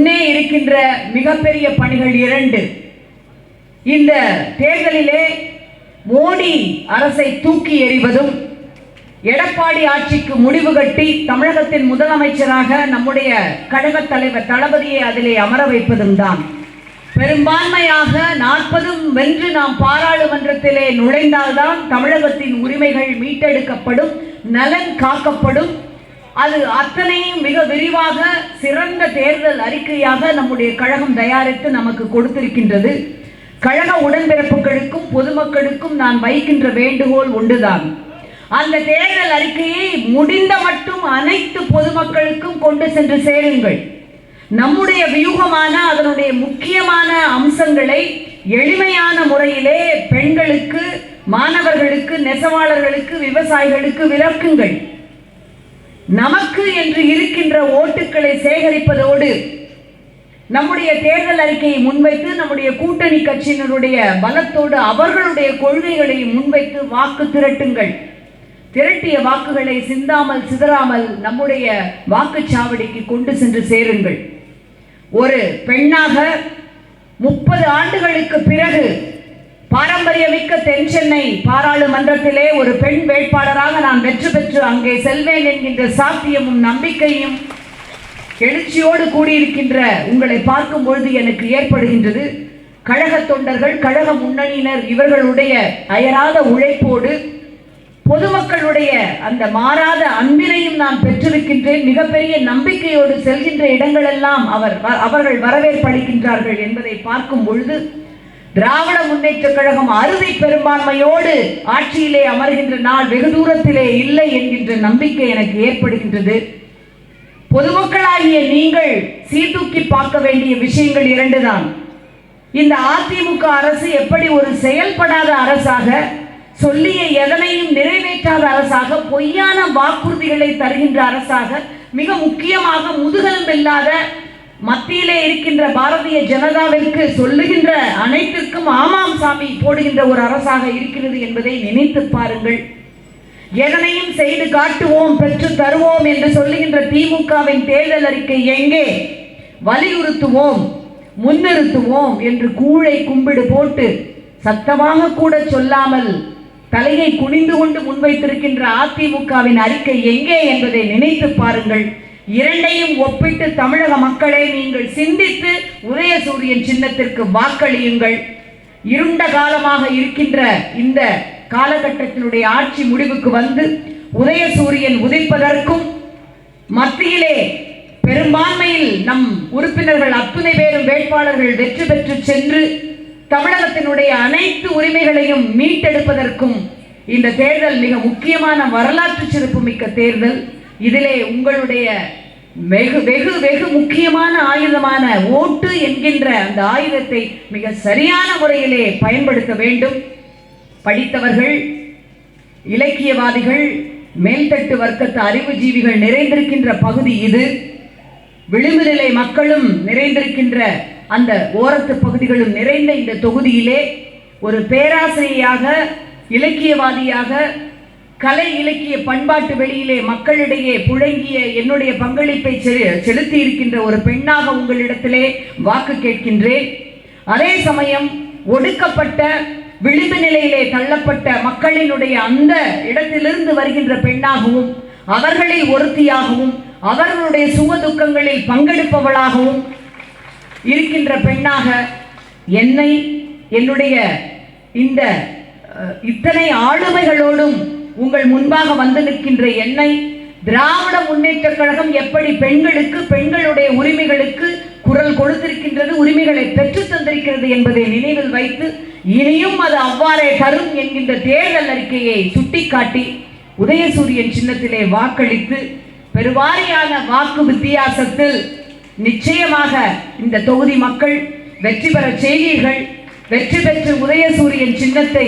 முன்னே இருக்கின்ற மிகப்பெரிய பணிகள் இரண்டு. இந்த தேர்தலிலே மோடி அரசை தூக்கி எறிவதும் எடப்பாடி ஆட்சிக்கு முடிவு கட்டி தமிழகத்தின் முதலமைச்சராக நம்முடைய கழக தலைவர் தளபதியை அதிலே அமர வைப்பதும் தான். பெரும்பான்மையாக நாற்பதும் வென்று நாம் பாராளுமன்றத்திலே நுழைந்தால்தான் தமிழகத்தின் உரிமைகள் மீட்டெடுக்கப்படும் நலன் காக்கப்படும் அது அத்தனையும் மிக விரிவாக சிறந்த தேர்தல் அறிக்கையாக நம்முடைய கழகம் தயாரித்து நமக்கு கொடுத்திருக்கின்றது. கழக உடன்பிறப்புகளுக்கும் பொதுமக்களுக்கும் நான் வைக்கின்ற வேண்டுகோள் ஒன்றுதான். அந்த தேர்தல் அறிக்கையை முடிந்த மட்டும் அனைத்து பொதுமக்களுக்கும் கொண்டு சென்று சேருங்கள். நம்முடைய வியூகமான அதனுடைய முக்கியமான அம்சங்களை எளிமையான முறையிலே பெண்களுக்கு மாணவர்களுக்கு நெசவாளர்களுக்கு விவசாயிகளுக்கு விளக்குங்கள். நமக்கு என்று இருக்கின்ற ஓட்டுக்களை சேகரிப்பதோடு நம்முடைய தேர்தல் அறிக்கையை முன்வைத்து நம்முடைய கூட்டணி கட்சியினருடைய பலத்தோடு அவர்களுடைய கொள்கைகளை முன்வைத்து வாக்கு திரட்டுங்கள். திரட்டிய வாக்குகளை சிந்தாமல் சிதறாமல் நம்முடைய வாக்குச்சாவடிக்கு கொண்டு சென்று சேருங்கள். ஒரு பெண்ணாக முப்பது ஆண்டுகளுக்கு பிறகு பாரம்பரியமிக்க தென் சென்னை பாராளுமன்றத்திலே ஒரு பெண் வேட்பாளராக நான் வெற்றி பெற்று அங்கே செல்வேன் என்கின்ற சாத்தியமும் நம்பிக்கையும் எழுச்சியோடு கூடியிருக்கின்ற உங்களை பார்க்கும் பொழுது எனக்கு ஏற்படுகின்றது. கழக தொண்டர்கள் கழக முன்னணியினர் இவர்களுடைய அயராத உழைப்போடு பொதுமக்களுடைய அந்த மாறாத அன்பினையும் நான் பெற்றிருக்கின்றேன். மிகப்பெரிய நம்பிக்கையோடு செல்கின்ற இடங்களெல்லாம் அவர் வ- அவர்கள் வரவேற்பளிக்கின்றார்கள் என்பதை பார்க்கும் பொழுது திராவிட முன்னேற்ற கழகம் அறுதி பெரும்பான்மையோடு ஆட்சியிலே அமர்கின்ற நாள் வெகு தூரத்திலே இல்லை என்கின்ற நம்பிக்கை எனக்கு ஏற்படுகின்றது. பொதுமக்களாகிய நீங்கள் சீர்தூக்கி பார்க்க வேண்டிய விஷயங்கள் இரண்டுதான். இந்த அதிமுக அரசு எப்படி ஒரு செயல்படாத அரசாக சொல்லிய எதனையும் நிறைவேற்றாத அரசாக பொய்யான வாக்குறுதிகளை தருகின்ற அரசாக மிக முக்கியமாக முதுகெலும்பில்லாத மத்தியிலே இருக்கின்ற பாரதிய ஜனதாவிற்கு சொல்லுகின்ற அனைத்திற்கும் ஆமாம் சாமி போடுகின்ற ஒரு அரசாக இருக்கிறது என்பதை நினைத்து பாருங்கள். எதனையும் செய்து காட்டுவோம் பெற்று தருவோம் என்று சொல்லுகின்ற திமுகவின் தேர்தல் அறிக்கை எங்கே? வலியுறுத்துவோம் முன்னிறுத்துவோம் என்று கூழை கும்பிடு போட்டு சத்தமாக கூட சொல்லாமல் தலையை குனிந்து கொண்டு முன்வைத்திருக்கின்ற அதிமுகவின் அறிக்கை எங்கே என்பதை நினைத்து பாருங்கள். இரண்டையும் ஒப்பிட்டு தமிழக மக்களை நீங்கள் சிந்தித்து உதயசூரியன் சின்னத்திற்கு வாக்களியுங்கள். இருண்ட காலமாக இருக்கின்ற இந்த காலகட்டத்தினுடைய ஆட்சி முடிவுக்கு வந்து உதயசூரியன் உதிப்பதற்கும் மத்தியிலே பெரும்பான்மையில் நம் உறுப்பினர்கள் அத்துணை பேரும் வேட்பாளர்கள் வெற்றி பெற்று சென்று தமிழகத்தினுடைய அனைத்து உரிமைகளையும் மீட்டெடுப்பதற்கும் இந்த தேர்தல் மிக முக்கியமான வரலாற்று சிறப்புமிக்க தேர்தல். இதிலே உங்களுடைய வெகு வெகு வெகு முக்கியமான ஆயுதமான ஓட்டு என்கின்ற அந்த ஆயுதத்தை மிக சரியான முறையிலே பயன்படுத்த வேண்டும். படித்தவர்கள் இலக்கியவாதிகள் மேல்தட்டு வர்க்கத்து அறிவுஜீவிகள் நிறைந்திருக்கின்ற பகுதி இது. விளிம்பு நிலை மக்களும் நிறைந்திருக்கின்ற அந்த ஓரத்து பகுதிகளும் நிறைந்த இந்த தொகுதியிலே ஒரு பேராசிரியையாக இலக்கியவாதியாக கலை இலக்கிய பண்பாட்டு வெளியிலே மக்களிடையே புழங்கிய என்னுடைய பங்களிப்பை செ- செலுத்தி இருக்கின்ற ஒரு பெண்ணாக உங்களிடத்திலே வாக்கு கேட்கின்றேன். அதே சமயம் ஒடுக்கப்பட்ட விளிம்பு நிலையிலே தள்ளப்பட்ட மக்களினுடைய அந்த இடத்திலிருந்து வருகின்ற பெண்ணாகவும் அவர்களை ஒருத்தியாகவும் அவர்களுடைய சுக துக்கங்களில் பங்கெடுப்பவளாகவும் இருக்கின்ற பெண்ணாக என்னை என்னுடைய இந்த இத்தனை ஆளுமைகளோடும் உங்கள் முன்பாக வந்து நிற்கின்ற என்னை திராவிட முன்னேற்ற கழகம் எப்படி பெண்களுக்கு பெண்களுடைய உரிமைகளுக்கு குரல் கொடுத்திருக்கின்றது உரிமைகளை பெற்று தந்திருக்கிறது என்பதை நினைவில் வைத்து இனியும் அது அவ்வாறே தரும் என்கின்ற தேர்தல் அறிக்கையை சுட்டிக்காட்டி உதயசூரியன் சின்னத்திலே வாக்களித்து பெருவாரியான வாக்கு வித்தியாசத்தில் நிச்சயமாக இந்த தொகுதி மக்கள் வெற்றி பெற செய்வீர்கள் வெற்றி பெற்று உதயசூரியன் சின்னத்தை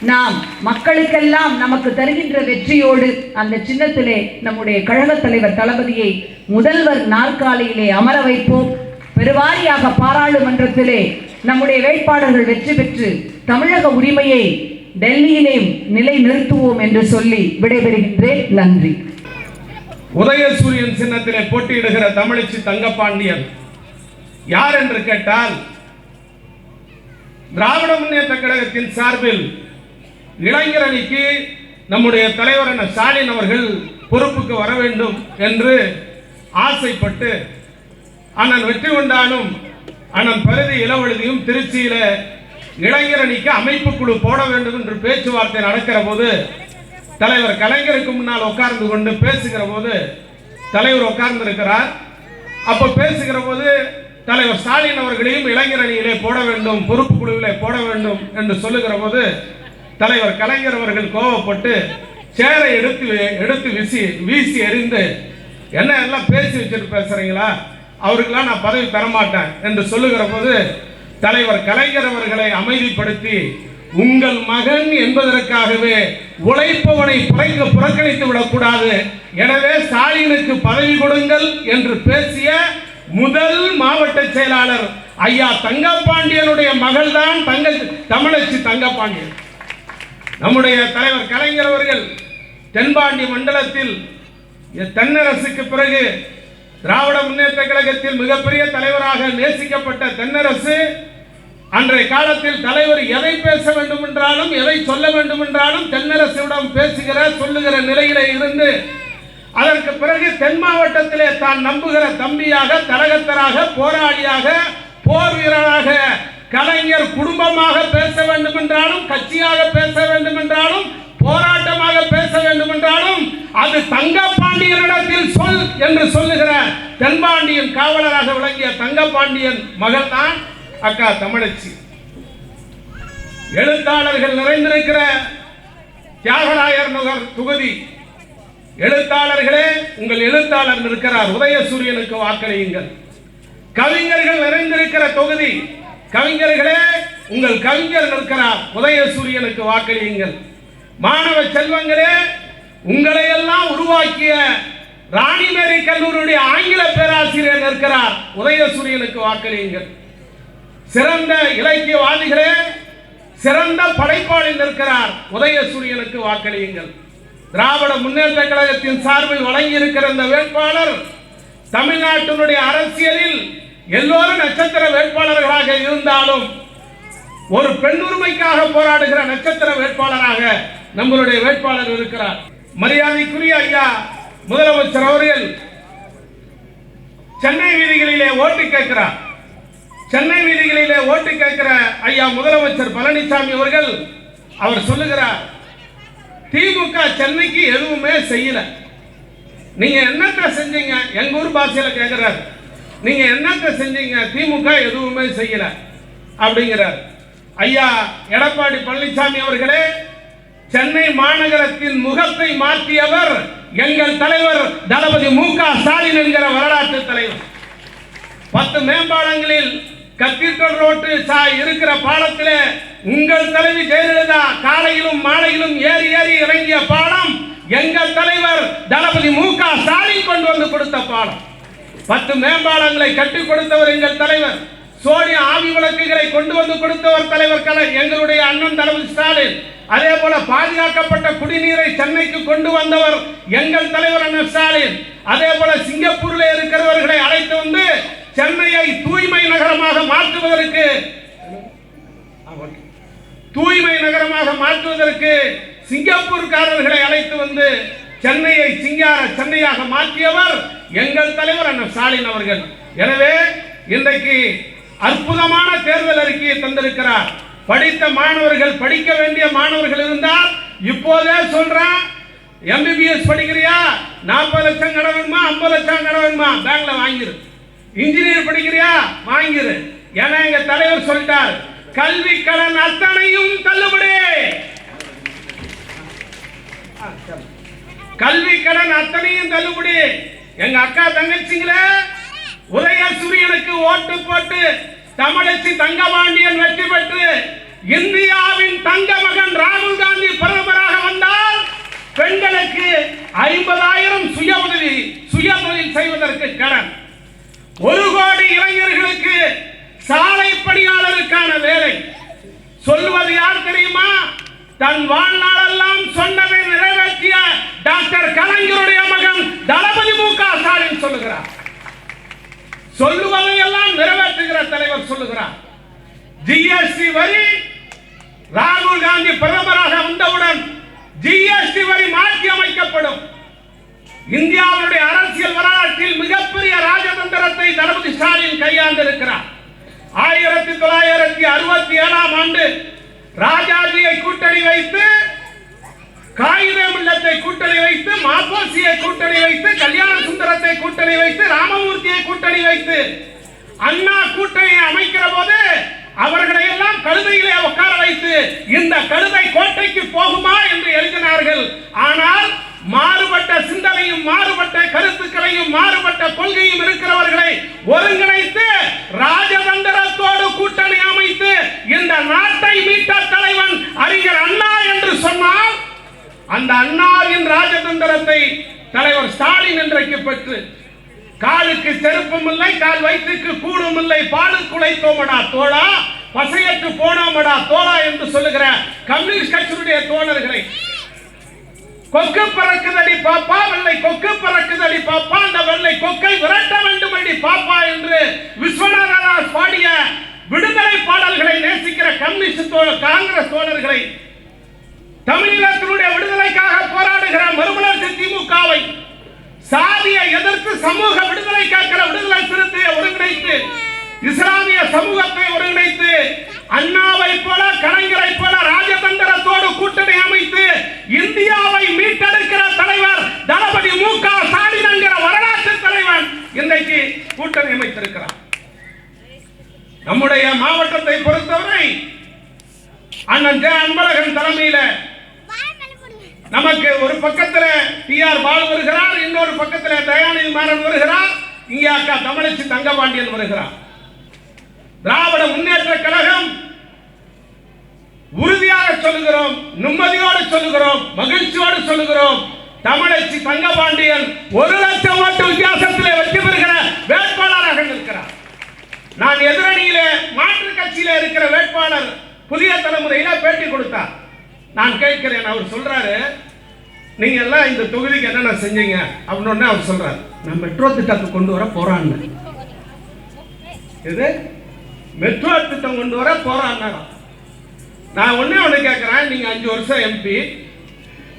நாம் மக்களுக்கெல்லாம் நமக்கு தருகின்ற வெற்றியோடு அந்த சின்னத்திலே நம்முடைய கழகத் தலைவர் தளபதியை முதல்வர் நாற்காலியிலே அமர வைப்போம். பெருவாரியாக பாராளுமன்றத்திலே நம்முடைய வேட்பாளர்கள் வெற்றி பெற்று தமிழக உரிமையை டெல்லியிலே நிலை நிறுத்துவோம் என்று சொல்லி விடைபெறுகின்றேன். நன்றி. உதயசூரியன் சின்னத்திலே போட்டியிடுகிற தமிழச்சி தங்கப்பாண்டியன் யார் என்று கேட்டால் திராவிட முன்னேற்ற கழகத்தின் சார்பில் இளைஞர் அணிக்கு நம்முடைய தலைவர் என ஸ்டாலின் அவர்கள் பொறுப்புக்கு வர வேண்டும் என்று ஆசைப்பட்டு அண்ணன் வெற்றி கொண்டாலும் அண்ணன் பருதி இளவழுதியும் திருச்சியில இளைஞர் அணிக்கு அமைப்பு குழு போட வேண்டும் என்று பேச்சுவார்த்தை நடக்கிற போது தலைவர் கலைஞருக்கு முன்னால் உட்கார்ந்து கொண்டு பேசுகிற போது தலைவர் உட்கார்ந்து இருக்கிறார் அப்ப பேசுகிற போது தலைவர் ஸ்டாலின் அவர்களையும் இளைஞர் அணியிலே போட வேண்டும் பொறுப்பு குழுவிலே போட வேண்டும் என்று சொல்லுகிற போது தலைவர் கலைஞர் அவர்கள் கோவப்பட்டு சேரை எடுத்து எடுத்து வீசி வீசி எறிந்து என்ன எல்லாம் பேசி வச்சுட்டு பேசுறீங்களா? அவருக்கெல்லாம் நான் பதவி தரமாட்டேன் என்று சொல்லுகிற போது தலைவர் கலைஞர் அவர்களை அமைதிப்படுத்தி உங்கள் மகன் என்பதற்காகவே உழைப்பவனை புறக்க புறக்கணித்து விடக்கூடாது. எனவே ஸ்டாலினுக்கு பதவி கொடுங்கள் என்று பேசிய முதல் மாவட்ட செயலாளர் ஐயா தங்கப்பாண்டியனுடைய மகள்தான் தங்க தமிழச்சி தங்கப்பாண்டியன். நம்முடைய தலைவர் கலைஞர் அவர்கள் தென்பாண்டி மண்டலத்தில் தென்னரசுக்கு பிறகு திராவிட முன்னேற்ற கழகத்தில் மிகப்பெரிய தலைவராக நேசிக்கப்பட்ட தென்னரசு அன்றைய காலத்தில் தலைவர் எதை பேச வேண்டும் என்றாலும் எதை சொல்ல வேண்டும் என்றாலும் தென்னரசுடன் பேசுகிற சொல்லுகிற நிலையில இருந்து அதற்கு பிறகு தென் மாவட்டத்திலே தான் நம்புகிற தம்பியாக தரகத்தராக போராளியாக போர் வீரராக கலைஞர் குடும்பமாக பேச வேண்டும் என்றாலும் கட்சியாக பேச வேண்டும் என்றாலும் போராட்டமாக பேச வேண்டும் என்றாலும் அது தங்கப்பாண்டியனிடத்தில் சொல் என்று சொல்லுகிற தென்பாண்டியன் காவலராக விளங்கிய தங்கப்பாண்டியன் மகள் தான் அக்கா தமிழச்சி. எழுத்தாளர்கள் நிறைந்திருக்கிற தியாகராயர் நகர் தொகுதி. எழுத்தாளர்களே உங்கள் எழுத்தாளர் இருக்கிறார். உதயசூரியனுக்கு வாக்களியுங்கள். கவிஞர்கள் நிறைந்திருக்கிற தொகுதி. கவிஞர்களே உங்கள் கவிஞர் இருக்கிறார். உதயசூரியனுக்கு வாக்களியுங்கள். மாணவ செல்வங்களே உங்களை எல்லாம் உருவாக்கிய ராணிமேரி கல்லூரியுடைய ஆங்கில பேராசிரியர் இருக்கிறார். உதயசூரியனுக்கு வாக்களியுங்கள். சிறந்த இலக்கியவாதிகளே சிறந்த படைப்பாளி நிற்கிறார். உதயசூரியனுக்கு வாக்களியுங்கள். திராவிட முன்னேற்ற கழகத்தின் சார்பில் வழங்கி இருக்கிற இந்த வேட்பாளர் தமிழ்நாட்டினுடைய அரசியலில் எல்லோரும் நட்சத்திர வேட்பாளர்களாக இருந்தாலும் ஒரு பெண்ணுரிமைக்காக போராடுகிற நட்சத்திர வேட்பாளராக நம்மளுடைய வேட்பாளர் இருக்கிறார். மரியாதைக்குரிய ஐயா முதலமைச்சர் அவர்கள் சென்னை வீதிகளிலே ஓட்டு கேட்கிறார். சென்னை வீதிகளிலே ஓட்டு கேட்கிற ஐயா முதலமைச்சர் பழனிசாமி அவர்கள் அவர் சொல்லுகிறார் திமுக சென்னைக்கு எதுவுமே செய்யல. நீங்க என்னத்த செஞ்சீங்க? எங்க ஊர் பாஷையில கேட்கிறாரு. நீங்க என்னத்த செஞ்சீங்க? திமுக எதுவுமே செய்யல. அப்படிங்கிறார். ஐயா எடப்பாடி பழனிசாமி அவர்களே சென்னை மாநகரத்தின் முகத்தை மாற்றியவர் எங்கள் தலைவர் தளபதி மு க. ஸ்டாலின் என்கிற வரலாற்று தலைவர். பத்து மேம்பாலங்களில் கத்தீட்ரல் ரோட்டு சாய் இருக்கிற பாலத்திலே உங்கள் தலைவி ஜெயலலிதா காலையிலும் மாலையிலும் ஏறி ஏறி இறங்கிய பாலம் எங்கள் தலைவர் தளபதி மு க. ஸ்டாலின் கொண்டு வந்து கொடுத்த பாலம். பத்து மேம்பாலங்களை கட்டி கொடுத்தவர் எங்கள் தலைவர். சோனியா ஆவி விளக்குகளை கொண்டு வந்து கொடுத்தவர் தலைவர் கலை எங்களுடைய அண்ணன் தளபதி ஸ்டாலின். அதே போல பாதுகாக்கப்பட்ட குடிநீரை சென்னைக்கு கொண்டு வந்தவர் எங்கள் தலைவர் அண்ணன் ஸ்டாலின். அதே போல சிங்கப்பூரில் இருக்கிறவர்களை அழைத்து வந்து சென்னையை தூய்மை நகரமாக மாற்றுவதற்கு தூய்மை நகரமாக மாற்றுவதற்கு சிங்கப்பூர்காரர்களை அழைத்து வந்து சென்னையை சிங்கார சென்னையாக மாற்றியவர் எங்கள் தலைவர் அண்ணன் ஸ்டாலின் அவர்கள். எனவே இன்றைக்கு அற்புதமான தேர்தல் அறிக்கையை தந்திருக்கிறார். படித்த மாணவர்கள் படிக்க வேண்டிய மாணவர்கள் இருந்தால் இப்போதே சொல்றேன். எம்பிபிஎஸ் படிக்கிறியா? நாற்பது லட்சம் கடன் வேணுமா? ஐம்பது லட்சம் கடன் வேணுமா? பேங்க்ல வாங்கிரு. இன்ஜினியர் படிக்கிறியா? வாங்கிரு. ஏன்னா எங்க தலைவர் சொல்லிட்டார் கல்வி கடன் அத்தனையும் தள்ளுபடி. கல்வி கடன் அத்தனையும் தள்ளுபடி. எங்க அக்கா தங்கச்சிங்களே உதயசூரியனுக்கு ஓட்டு போட்டு தமிழச்சி தங்கபாண்டியன் வெற்றி பெற்று இந்தியாவின் தங்க மகன் ராகுல் காந்தி பிரதமராக வந்தால் பெண்களுக்கு ஐம்பதாயிரம் சுய உதவி சுய தொழில் செய்வதற்கு கடன். ஒரு கோடி இளைஞர்களுக்கு சாலை பணியாளருக்கான வேலை. சொல்வது யார் தெரியுமா? தன் வாழ்நாளெல்லாம் சொன்னதை நிறைவேற்றிய டாக்டர் கலைஞருடைய மகன் தளபதி மு க ஸ்டாலின் சொல்லுகிறார். சொல்லுவதை எல்லாம் நிறைவேற்றுகிற தலைவர் சொல்லுகிறார். ஜிஎஸ்டி வரி ராகுல் காந்தி பிரதமராக வந்தவுடன் ஜிஎஸ்டி வரி மாற்றி அமைக்கப்படும். இந்தியாவுடைய அரசியல் வரலாற்றில் மிகப்பெரிய ராஜதந்திரத்தை தளபதி ஸ்டாலின் கையாண்டிருக்கிறார். ஆயிரத்தி தொள்ளாயிரத்தி அறுபத்தி ஏழாம் ஆண்டு ராஜாஜியை கூட்டணி வைத்து காகிதம் இல்லத்தை கூட்டணி வைத்து மாப்போசியை கூட்டணி வைத்து கல்யாண சுந்தரத்தை கூட்டணி வைத்து ராமமூர்த்தியை கூட்டணி வைத்து அண்ணா கூட்டணியை அமைக்கிற போது அவர்களை எல்லாம் கழுதையிலே உட்கார வைத்து இந்த கழுதை கோட்டைக்கு போகுமா என்று எழுதினார்கள். ஆனால் மாறுபட்ட சிந்தனையும் மாறுபட்ட கருத்துக்களையும் மாறுபட்ட கொள்கையும் இருக்கிறவர்களை ஒருங்கிணைத்து ராஜதந்திரத்தோடு கூட்டணி அமைத்து இந்த நாட்டை மீட்ட தலைவன் அறிஞர் அண்ணா என்று சொன்னால் அந்த அண்ணாவின் ராஜதந்திரத்தை தலைவர் ஸ்டாலின் இன்றைக்கு பெற்று காலுக்கு செருப்பும் இல்லை கால் வயிற்றுக்கு கூடும் இல்லை பாலு குலைத்தோமடா தோழா பசையற்று போனோமடா தோழா என்று சொல்லுகிற கம்யூனிஸ்ட் கட்சியினுடைய தோழர்களை. கொக்கு பறக்குதடி பாப்பா வெள்ளை கொக்கு பறக்குதடி பாப்பா அந்த வெள்ளை கொக்கை விரட்ட வேண்டும் அடி பாப்பா என்று விஸ்வநாதராஜ் பாடிய விடுதலை பாடல்களை நேசிக்கிற கம்யூனிஸ்ட் காங்கிரஸ் தோழர்களை தமிழகத்தினுடைய விடுதலைக்காக போராடுகிற மறுமலர்ச்சி திமுகவை சாதியை எதிர்த்து சமூக விடுதலை கேட்கிற விடுதலை சிறுத்தையை ஒருங்கிணைத்து இஸ்லாமிய சமூகத்தை ஒருங்கிணைத்து அண்ணாவை போல கலைஞரை போல ராஜதந்திரத்தோடு கூட்டணி அமைத்து இந்தியாவை மீட்டெடுக்கிற தலைவர் தளபதி மு. க. ஸ்டாலின் என்கிற வரலாற்று தலைவன் இன்றைக்கு கூட்டணி அமைத்திருக்கிறார். நம்முடைய மாவட்டத்தை பொறுத்தவரை அண்ணன் ஜெ. அன்பழகன் தலைமையில நமக்கு ஒரு பக்கத்துல டி ஆர் பால் வருகிறார் இன்னொரு பக்கத்துல தயாநிதி மாறன் வருகிறார். இங்கே அக்கா தமிழச்சி தங்கபாண்டியன் வருகிறார். திராவிட முன்னேற்ற கழகம் உறுதியாக சொல்லுகிறோம் நிம்மதியோடு சொல்லுகிறோம் மகிழ்ச்சியோடு சொல்லுகிறோம். தமிழச்சி தங்கபாண்டியன் ஒரு லட்சம் ஓட்டு வித்தியாசத்தில் வெற்றி பெறுகிற வேட்பாளராக நிற்கிறார். நான் எதிரணியிலே மாற்று கட்சியில இருக்கிற வேட்பாளர் புதிய தலைமுறையில பேட்டி கொடுத்தார். நான் கேட்கிறேன் அவர் சொல்றாரு நீங்க எல்லாம் இந்த தொகுதிக்கு என்னென்ன செஞ்சீங்க? அப்படின்னு அவர் சொல்றாரு நான் மெட்ரோ திட்டத்தை கொண்டு வர போறான்னு. இது மெட்ரோ திட்டம் கொண்டு வர போறாங்க நான் ஒண்ணே ஒண்ணு கேட்கிறேன் நீங்க அஞ்சு வருஷம் எம்பி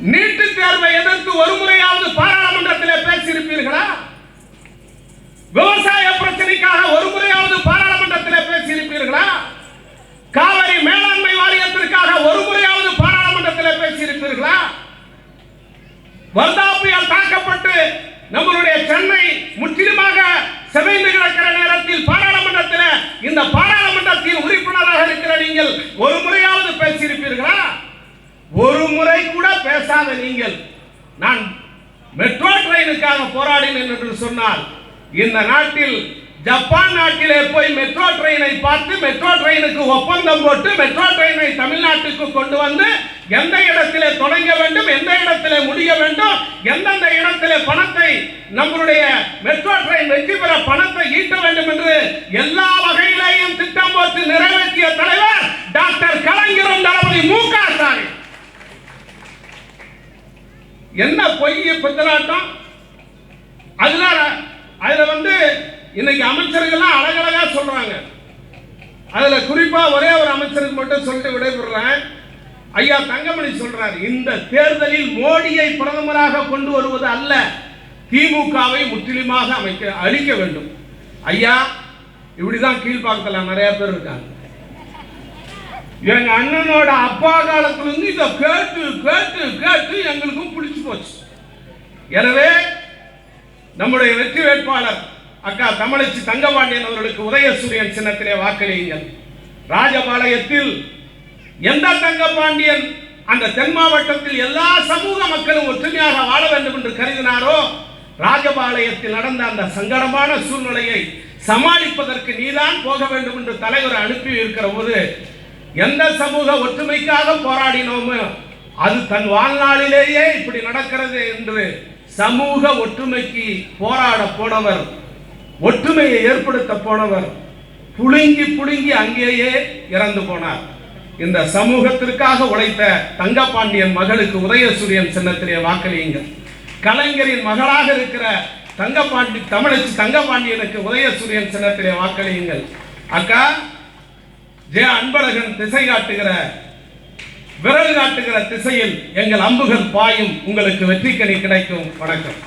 நீட்டு தேர்வை எதிர்த்து ஒரு முறையாவது பாராளுமன்றத்தில் பேசியிருப்பீர்களா? விவசாய பிரச்சனைக்காக ஒரு முறையாவது பாராளுமன்றத்தில் பேசியிருப்பீர்களா? காவிரி மேலாண்மை வாரியத்திற்காக ஒரு முறையாவது பாராளுமன்றத்தில் பேசியிருப்பீர்களா வர்தா புயல் தாக்கப்பட்டு நம்மளுடைய சென்னை முற்றிலுமாக செவைந்து கிடக்கிற நேரத்தில் பாராளுமன்றத்தில் இந்த பாராளுமன்றத்தின் உறுப்பினராக இருக்கிற நீங்கள் ஒரு முறையாவது பேசியிருப்பீர்களா? ஒரு முறை கூட பேசாத நீங்கள். நான் மெட்ரோ ட்ரெயினுக்காக போராடினேன் என்று சொன்னால் இந்த நாட்டில் ஜப்பான் நாட்டிலே போய் மெட்ரோ ட்ரெயினை பார்த்து மெட்ரோ ட்ரெயினுக்கு ஒப்பந்தம் போட்டு மெட்ரோ ட்ரெயினை தமிழ்நாட்டுக்கு கொண்டு வந்து எந்த இடத்திலே தொடங்க வேண்டும் எந்த இடத்திலே முடிய வேண்டும் எந்தெந்த இடத்திலே பணத்தை நம்மளுடைய மெட்ரோ ட்ரெயின் வெற்றி பெற பணத்தை ஈட்ட வேண்டும் என்று எல்லா வகையிலேயும் திட்டம் போட்டு நிறைவேற்றிய தலைவர் டாக்டர் கலைஞரும் தளபதி மு க ஸ்டாலின். என்ன பொய் பித்தலாட்டம் அதனால அதுல வந்து இன்னைக்கு அமைச்சர்கள்லாம் அழகழகா சொல்றாங்க. அதுல குறிப்பா ஒரே ஒரு அமைச்சருக்கு மட்டும் சொல்லிட்டு விடைபெறுறேன். ஐயா தங்கமணி சொல்றார் இந்த தேர்தலில் மோடியை பிரதமராக கொண்டு வருவது அல்ல திமுகவை முற்றிலுமாக அமைக்க அழிக்க வேண்டும். ஐயா இப்படிதான் கீழ்பாக்கத்துல நிறைய பேர் இருக்காங்க. எங்க அண்ணனோட அப்பா காலத்துல இருந்து இதை கேட்டு கேட்டு கேட்டு எங்களுக்கும் பிடிச்சு போச்சு. எனவே நம்முடைய வெற்றி வேட்பாளர் அக்கா தமிழச்சி தங்கபாண்டியன் அவர்களுக்கு உதயசூரியன் சின்னத்திலே வாக்களியுங்கள். ராஜபாளையத்தில் எந்த தங்கபாண்டியன் அந்த தென் மாவட்டத்தில் எல்லா சமூக மக்களும் ஒற்றுமையாக வாழ வேண்டும் என்று கருதினாரோ ராஜபாளையத்தில் நடந்த அந்த சங்கடமான சூழ்நிலையை சமாளிப்பதற்கு நீதான் போக வேண்டும் என்று தலைவர் அனுப்பி இருக்கிற போது எந்த சமூக ஒற்றுமைக்காக போராடினோமோ அது தன் வாழ்நாளிலேயே இப்படி நடக்கிறது என்று சமூக ஒற்றுமைக்கு போராட போனவர் ஒற்றுமையை ஏற்படுத்த போனவர் புழுங்கி புழுங்கி அங்கேயே இறந்து போனார். இந்த சமூகத்திற்காக உழைத்த தங்கப்பாண்டியன் மகளுக்கு உதயசூரியன் சின்னத்திலே வாக்களியுங்கள். கலைஞரின் மகளாக இருக்கிற தங்கப்பாண்டி தமிழச்சி தங்கப்பாண்டியனுக்கு உதயசூரியன் சின்னத்திலே வாக்களியுங்கள். அக்கா ஜெய அன்பழகன் திசை காட்டுகிற விரல் காட்டுகிற திசையில் எங்கள் அம்புகள் பாயும் உங்களுக்கு வெற்றிக்கனி கிடைக்கும். வணக்கம்.